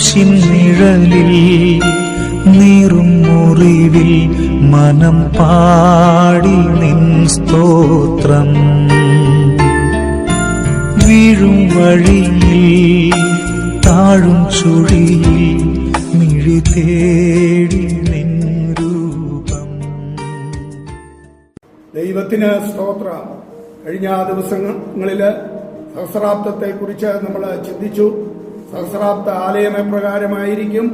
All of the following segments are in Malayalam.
ക്രൂശിൻ നിഴലിൽ നീറും മുറിവിൽ മനം പാടി നിൻ സ്തോത്രം. വീഴും വഴിയിൽ താഴും ചുഴിയിൽ മിഴി തേടി നിൻ രൂപം. ദൈവത്തിന് സ്തോത്രം. കഴിഞ്ഞ ദിവസങ്ങളിൽ സഹസ്രാബ്ദത്തെ കുറിച്ച് നമ്മൾ ചിന്തിച്ചു. സഹസ്രാബ്ദ ആലയം എപ്രകാരമായിരിക്കും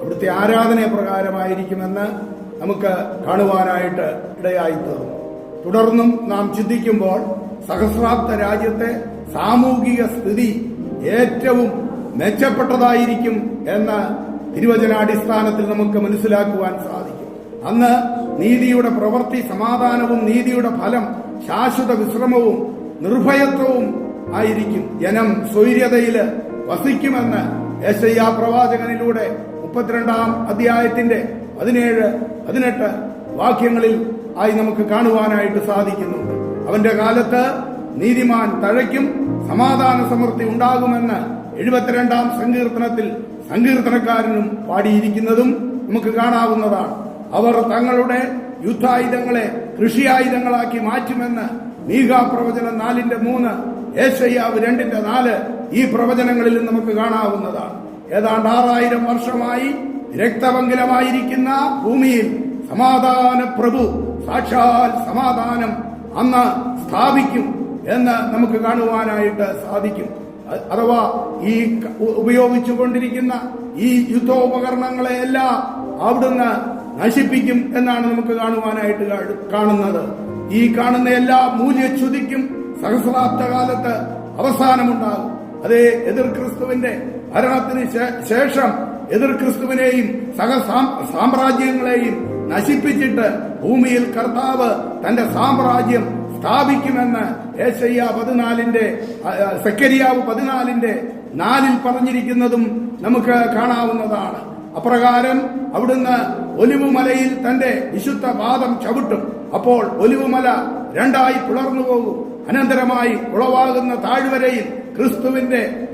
അവിടുത്തെ ആരാധന എപ്രകാരമായിരിക്കുമെന്ന് നമുക്ക് കാണുവാനായിട്ട് ഇടയായി തീർന്നു. തുടർന്നും നാം ചിന്തിക്കുമ്പോൾ സഹസ്രാബ്ദ രാജ്യത്തെ സാമൂഹിക സ്ഥിതി ഏറ്റവും മെച്ചപ്പെട്ടതായിരിക്കും എന്ന് തിരുവചനാടിസ്ഥാനത്തിൽ നമുക്ക് മനസ്സിലാക്കുവാൻ സാധിക്കും. അന്ന് നീതിയുടെ പ്രവൃത്തി സമാധാനവും നീതിയുടെ ഫലം ശാശ്വത വിശ്രമവും നിർഭയത്വവും ആയിരിക്കും. ജനം സ്വൈര്യതയിൽ വസിക്കുമെന്ന് യേശയ്യ പ്രവാചകനിലൂടെ മുപ്പത്തിരണ്ടാം അധ്യായത്തിന്റെ പതിനേഴ് പതിനെട്ട് വാക്യങ്ങളിൽ ആയി നമുക്ക് കാണുവാനായിട്ട് സാധിക്കുന്നുണ്ട്. അവന്റെ കാലത്ത് നീതിമാൻ തഴയ്ക്കും സമാധാന സമൃദ്ധി ഉണ്ടാകുമെന്ന് എഴുപത്തിരണ്ടാം സങ്കീർത്തനത്തിൽ സങ്കീർത്തനക്കാരനും പാടിയിരിക്കുന്നതും നമുക്ക് കാണാവുന്നതാണ്. അവർ തങ്ങളുടെ യുദ്ധായുധങ്ങളെ കൃഷിയായുധങ്ങളാക്കി മാറ്റുമെന്ന് മീഗാ പ്രവചനം നാലിന്റെ മൂന്ന് ഏശയ്യാവ് രണ്ടിന്റെ നാല് ഈ പ്രവചനങ്ങളിൽ നമുക്ക് കാണാവുന്നതാണ്. ഏതാണ്ട് ആറായിരം വർഷമായി രക്തപങ്കിലമായിരിക്കുന്ന ഭൂമിയിൽ സമാധാന പ്രഭു സാക്ഷാൽ സമാധാനം അന്ന് സ്ഥാപിക്കും എന്ന് നമുക്ക് കാണുവാനായിട്ട് സാധിക്കും. അഥവാ ഈ ഉപയോഗിച്ചു കൊണ്ടിരിക്കുന്ന ഈ യുദ്ധോപകരണങ്ങളെയെല്ലാം അവിടുന്ന് നശിപ്പിക്കും എന്നാണ് നമുക്ക് കാണുവാനായിട്ട് കാണുന്നത്. ഈ കാണുന്ന എല്ലാ മൂല്യച്യുതിക്കും സഹസ്രാബ്ദ കാലത്ത് അവസാനമുണ്ടാകും. അതേ എതിർ ക്രിസ്തുവിന്റെ ഭരണത്തിന് ശേഷം എതിർ ക്രിസ്തുവിനെയും സഹ സാമ്രാജ്യങ്ങളെയും നശിപ്പിച്ചിട്ട് ഭൂമിയിൽ കർത്താവ് തന്റെ സാമ്രാജ്യം സ്ഥാപിക്കുമെന്ന് ഏശയ്യ പതിനാലിന്റെ സെക്കരിയാവ് പതിനാലിന്റെ നാലിൽ പറഞ്ഞിരിക്കുന്നതും നമുക്ക് കാണാവുന്നതാണ്. അപ്രകാരം അവിടുന്ന് ഒലിവുമലയിൽ തന്റെ വിശുദ്ധ പാദം ചവിട്ടും. അപ്പോൾ ഒലിവുമല രണ്ടായി പിളർന്നു പോകും. അനന്തരമായി ഉളവാകുന്ന താഴ്വരയിൽ ക്രിസ്തുവിന്റെ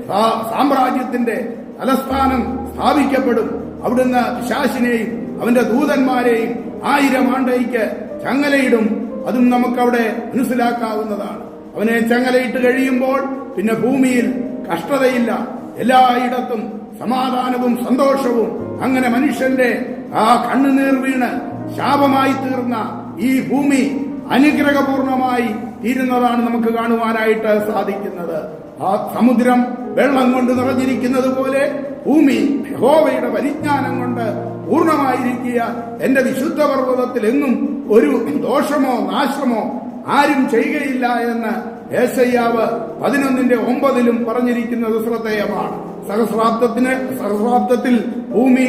സാമ്രാജ്യത്തിന്റെ തലസ്ഥാനം സ്ഥാപിക്കപ്പെടും. അവിടുന്ന് പിശാശിനെയും അവന്റെ ദൂതന്മാരെയും ആയിരം ആണ്ടയ്ക്ക് ചങ്ങലയിടും. അതും നമുക്കവിടെ മനസ്സിലാക്കാവുന്നതാണ്. അവനെ ചങ്ങലയിട്ട് കഴിയുമ്പോൾ പിന്നെ ഭൂമിയിൽ കഷ്ടതയില്ല. എല്ലായിടത്തും സമാധാനവും സന്തോഷവും. അങ്ങനെ മനുഷ്യന്റെ ആ കണ്ണുനീർ വീണ് ശാപമായി തീർന്ന ഈ ഭൂമി അനുഗ്രഹപൂർണമായി തീരുന്നതാണ് നമുക്ക് കാണുവാനായിട്ട് സാധിക്കുന്നത്. ആ സമുദ്രം വെള്ളം കൊണ്ട് നിറഞ്ഞിരിക്കുന്നത് പോലെ ഭൂമി യഹോവയുടെ പരിജ്ഞാനം കൊണ്ട് പൂർണമായിരിക്കുക എന്റെ വിശുദ്ധ പർവതത്തിൽ എന്നും ഒരു ദോഷമോ നാശമോ ആരും ചെയ്യുകയില്ല എന്ന് ഏശയ്യാവ് പതിനൊന്നിന്റെ ഒമ്പതിലും പറഞ്ഞിരിക്കുന്നത് ശ്രദ്ധേയമാണ്. സഹസ്രാബ്ദത്തിന് സഹസ്രാബ്ദത്തിൽ ഭൂമി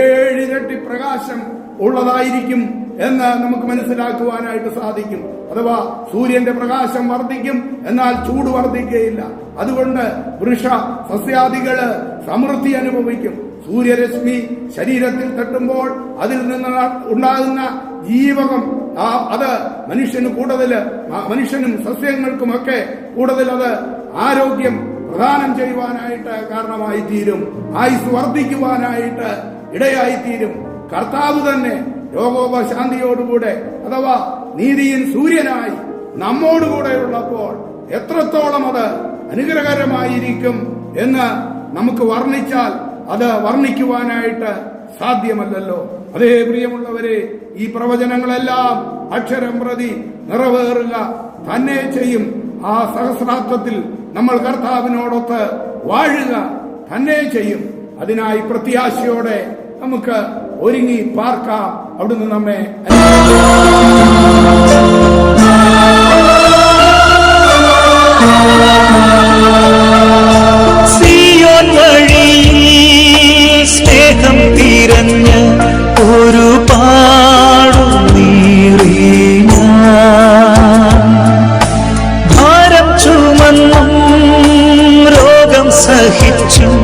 ഏഴിരട്ടി പ്രകാശം ഉള്ളതായിരിക്കും. എന്ന് നമുക്ക് മനസ്സിലാക്കുവാനായിട്ട് സാധിക്കും. അഥവാ സൂര്യന്റെ പ്രകാശം വർദ്ധിക്കും എന്നാൽ ചൂട് വർദ്ധിക്കുകയില്ല. അതുകൊണ്ട് വൃഷ സസ്യാദികൾ സമൃദ്ധി അനുഭവിക്കും. സൂര്യരശ്മി ശരീരത്തിൽ തട്ടുമ്പോൾ അതിൽ നിന്ന് ഉണ്ടാകുന്ന ജീവകം ആ അത് മനുഷ്യന് കൂടുതൽ മനുഷ്യനും സസ്യങ്ങൾക്കുമൊക്കെ കൂടുതൽ അത് ആരോഗ്യം പ്രദാനം ചെയ്യുവാനായിട്ട് കാരണമായി തീരും ആയുസ് വർദ്ധിക്കുവാനായിട്ട് ഇടയായി തീരും കർത്താവ് തന്നെ രോഗോപശാന്തിയോടുകൂടെ അഥവാ നീതിയിൽ സൂര്യനായി നമ്മോടുകൂടെ ഉള്ളപ്പോൾ എത്രത്തോളം അത് അനുഗ്രഹകരമായിരിക്കും എന്ന് നമുക്ക് വർണിച്ചാൽ അത് വർണിക്കുവാനായിട്ട് സാധ്യമല്ലല്ലോ. അതേ പ്രിയമുള്ളവരെ ഈ പ്രവചനങ്ങളെല്ലാം അക്ഷരം പ്രതി നിറവേറുക തന്നെ ചെയ്യും. ആ സഹസ്രാർത്ഥത്തിൽ നമ്മൾ കർത്താവിനോടൊത്ത് വാഴുക തന്നെ ചെയ്യും. അതിനായി പ്രത്യാശയോടെ നമുക്ക് ഒരുങ്ങി പാർക്കാം അവിടുന്ന് നമ്മെ സ്നേഹം ഒരു പാടും ഭാരം ചുമന്നും രോഗം സഹിച്ചും